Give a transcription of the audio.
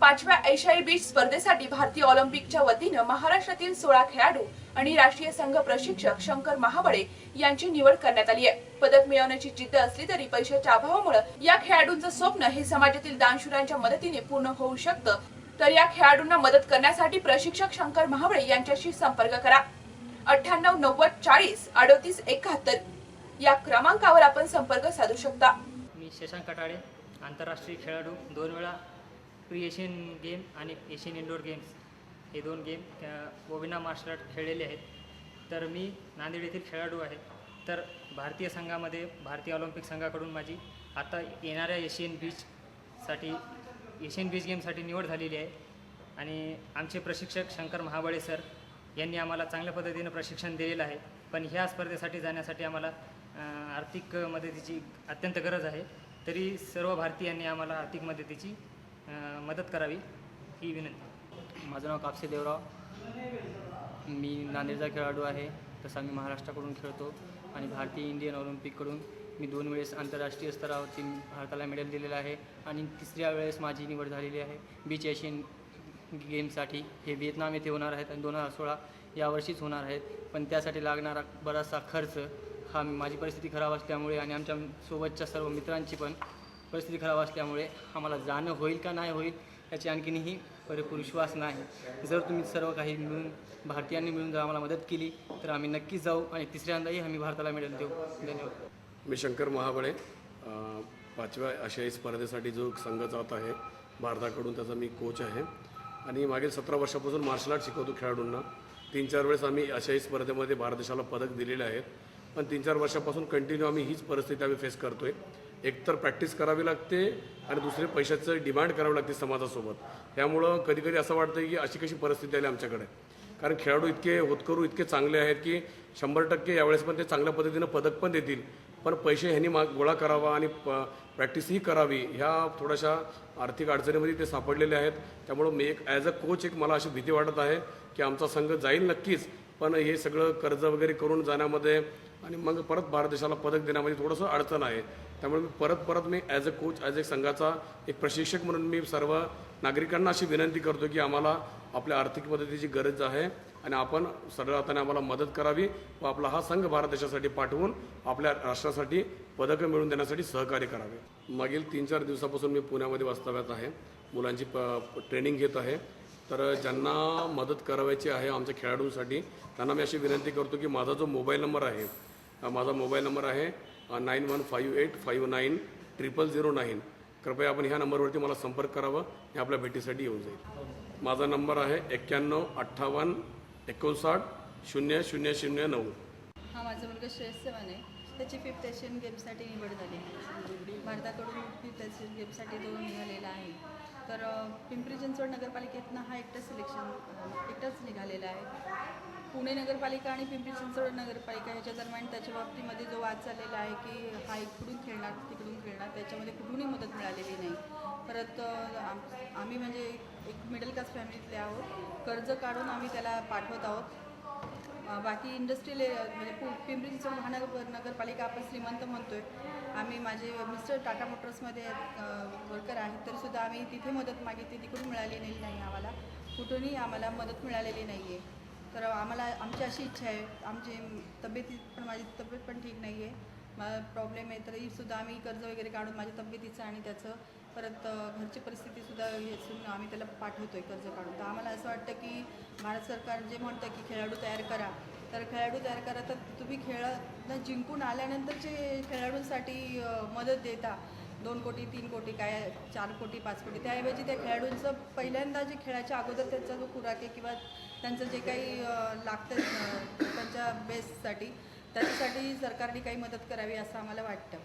पाचव्या एशियाई बीच स्पर्धेसाठी भारतीय ऑलिम्पिकच्या वतीनं महाराष्ट्रातील सोळा खेळाडू आणि राष्ट्रीय संघ प्रशिक्षक शंकर महाबळे यांची निवड करण्यात आली आहे. पदक मिळवण्याची जिद्द असली तरी पैशाच्या अभावामुळे या खेळाडूंचं स्वप्न हे समाजातील दानशूरांच्या मदतीने पूर्ण होऊ शकतं. तर या खेळाडूंना मदत करण्यासाठी प्रशिक्षक शंकर महाबळे यांच्याशी संपर्क करा. अठ्ठ्याण्णव नव्वद चाळीस अडोतीस एकाहत्तर या क्रमांकावर आपण संपर्क साधू शकता. मी शशांक कटाळे आंतरराष्ट्रीय खेळाडू दोन वेळा प्री एशियन गेम आणि एशियन इंडोर गेम्स हे दोन गेम त्या ओबिना मार्शल आर्ट खेळलेले आहेत. तर मी नांदेड येथील खेळाडू आहे. तर भारतीय संघामध्ये भारतीय ऑलिम्पिक संघाकडून माझी आता येणाऱ्या एशियन बीचसाठी एशियन बीच गेमसाठी निवड झालेली आहे. आणि आमचे प्रशिक्षक शंकर महाबळे सर यांनी आम्हाला चांगल्या पद्धतीनं प्रशिक्षण दिलेलं आहे. पण ह्या स्पर्धेसाठी जाण्यासाठी आम्हाला आर्थिक मदतीची अत्यंत गरज आहे. तरी सर्व भारतीयांनी आम्हाला आर्थिक मदतीची मदत करावी ही विनंती. माझं नाव कापसे देवराव. मी नांदेडचा खेळाडू आहे. तसा मी महाराष्ट्राकडून खेळतो आणि भारतीय इंडियन ऑलिम्पिककडून मी दोन वेळेस आंतरराष्ट्रीय स्तरावरती भारताला मेडल दिलेलं आहे आणि तिसऱ्या वेळेस माझी निवड झालेली आहे. बीच एशियन गेमसाठी हे व्हिएतनाम येथे होणार आहेत आणि दोन हजार सोळा यावर्षीच होणार आहेत. पण त्यासाठी लागणारा बराचसा खर्च हा माझी परिस्थिती खराब असल्यामुळे आणि आमच्या सोबतच्या सर्व मित्रांची पण परिस्थिती खराब असल्यामुळे आम्हाला जाणं होईल का नाही होईल याची आणखीनही परिपूर विश्वास नाही. जर तुम्ही सर्व काही मिळून भारतीयांनी मिळून जर आम्हाला मदत केली तर आम्ही नक्कीच जाऊ आणि तिसऱ्यांदाही आम्ही भारताला मेडल देऊ. धन्यवाद. मी शंकर महाबळे पाचव्या आशियाई स्पर्धेसाठी जो संघ जात आहे भारताकडून त्याचा मी कोच आहे. आणि मागील सतरा वर्षापासून मार्शल आर्ट शिकवतो खेळाडूंना. तीन चार वेळेस आम्ही आशियाई स्पर्धेमध्ये भारत देशाला पदक दिलेले आहेत. पण तीन चार वर्षापासून कंटिन्यू आम्ही हीच परिस्थिती आम्ही फेस करतो आहे एकतर प्रॅक्टिस करावी लागते आणि दुसरे पैशाचं डिमांड करावी लागते समाजासोबत. त्यामुळं कधी कधी असं वाटतं की अशी कशी परिस्थिती आली आमच्याकडे. कारण खेळाडू इतके होतकरू इतके चांगले आहेत की शंभर टक्के यावेळेस पण ते चांगल्या पद्धतीनं पदक पण देतील. पण पैसे ह्यांनी माग गोळा करावा आणि प प्रॅक्टिसही करावी ह्या थोड्याशा आर्थिक अडचणीमध्ये ते सापडलेले आहेत. त्यामुळं मी एक ॲज अ कोच एक मला अशी भीती वाटत आहे की आमचा संघ जाईल नक्कीच पण हे सगळं कर्ज वगैरे करून जाण्यामध्ये आणि मग परत भारत देशाला पदक देण्यामध्ये थोडंसं अडचण आहे. त्यामुळे मी परत परत मी as a coach as a संघाचा एक प्रशिक्षक म्हणून मी सर्व नागरिकांना अशी विनंती करतो की आम्हाला आपल्या आर्थिक मदतीची गरज आहे आणि आपण सरळ हाताने आम्हाला मदत करावी व आपला हा संघ भारत देशासाठी पाठवून आपल्या राष्ट्रासाठी पदकं मिळवून देण्यासाठी सहकार्य करावे. मागील तीन चार दिवसापासून मी पुण्यामध्ये वास्तव्यात आहे. मुलांची प ट्रेनिंग घेत आहे. तर ज्यांना मदत करावायची आहे आमच्या खेळाडूंसाठी त्यांना मी अशी विनंती करतो की माझा जो मोबाईल नंबर आहे माझा मोबाईल नंबर आहे nine one five eight five nine triple zero nine. कृपया आपण ह्या नंबरवरती मला संपर्क करावा हे आपल्या भेटीसाठी येऊन जाईल. माझा नंबर आहे एक्क्याण्णव अठ्ठावन्न एकोणसाठ शून्य शून्य शून्य नऊ. हा माझा मुलगा श्रेयस चव्हाण आहे. त्याची फिफ्थ एशियन गेमसाठी निवड झाली भारताकडून फिफ्थ एशियन गेमसाठी तो निघालेला आहे. तर पिंपरी चिंचवड नगरपालिकेतनं हा एकटंच सिलेक्शन एकटाच निघालेला आहे. पुणे नगरपालिका आणि पिंपरी चिंचवड नगरपालिका ह्याच्या दरम्यान त्याच्या बाबतीमध्ये जो वाद चाललेला आहे की हा इकडून खेळणार तिकडून खेळणार त्याच्यामध्ये कुठूनही मदत मिळालेली नाही. परत आम्ही म्हणजे एक मिडल क्लास फॅमिलीतले आहोत. कर्ज काढून आम्ही त्याला पाठवत आहोत. बाकी इंडस्ट्रियल म्हणजे पु- पिंपरी चिंचवड महानगर नगरपालिका आपण श्रीमंत म्हणतो आहे आम्ही माझे मिस्टर टाटा मोटर्समध्ये वर्कर आहेत. तरीसुद्धा आम्ही तिथे मदत मागितली. तिकडून मिळालेली नाही आम्हाला. कुठूनही आम्हाला मदत मिळालेली नाही आहे तर आम्हाला आमची अशी इच्छा आहे. आमची तब्येती पण माझी तब्येत पण ठीक नाही आहे मला प्रॉब्लेम आहे. तरीसुद्धा आम्ही कर्ज वगैरे काढून माझ्या तब्येतीचं आणि त्याचं परत घरची परिस्थितीसुद्धा हे असून आम्ही त्याला पाठवतो आहे कर्ज काढून. तर आम्हाला असं वाटतं की भारत सरकार जे म्हणतं की खेळाडू तयार करा तर खेळाडू तयार करा तर तुम्ही खेळा जिंकून आल्यानंतरचे खेळाडूंसाठी मदत देता दोन कोटी तीन कोटी काय चार कोटी पाच कोटी त्याऐवजी त्या खेळाडूंचं पहिल्यांदा जे खेळाच्या अगोदर त्यांचा जो खुराक आहे किंवा त्यांचं जे काही लागतं त्यांच्या बेससाठी त्याच्यासाठी सरकारने काही मदत करावी असं आम्हाला वाटतं.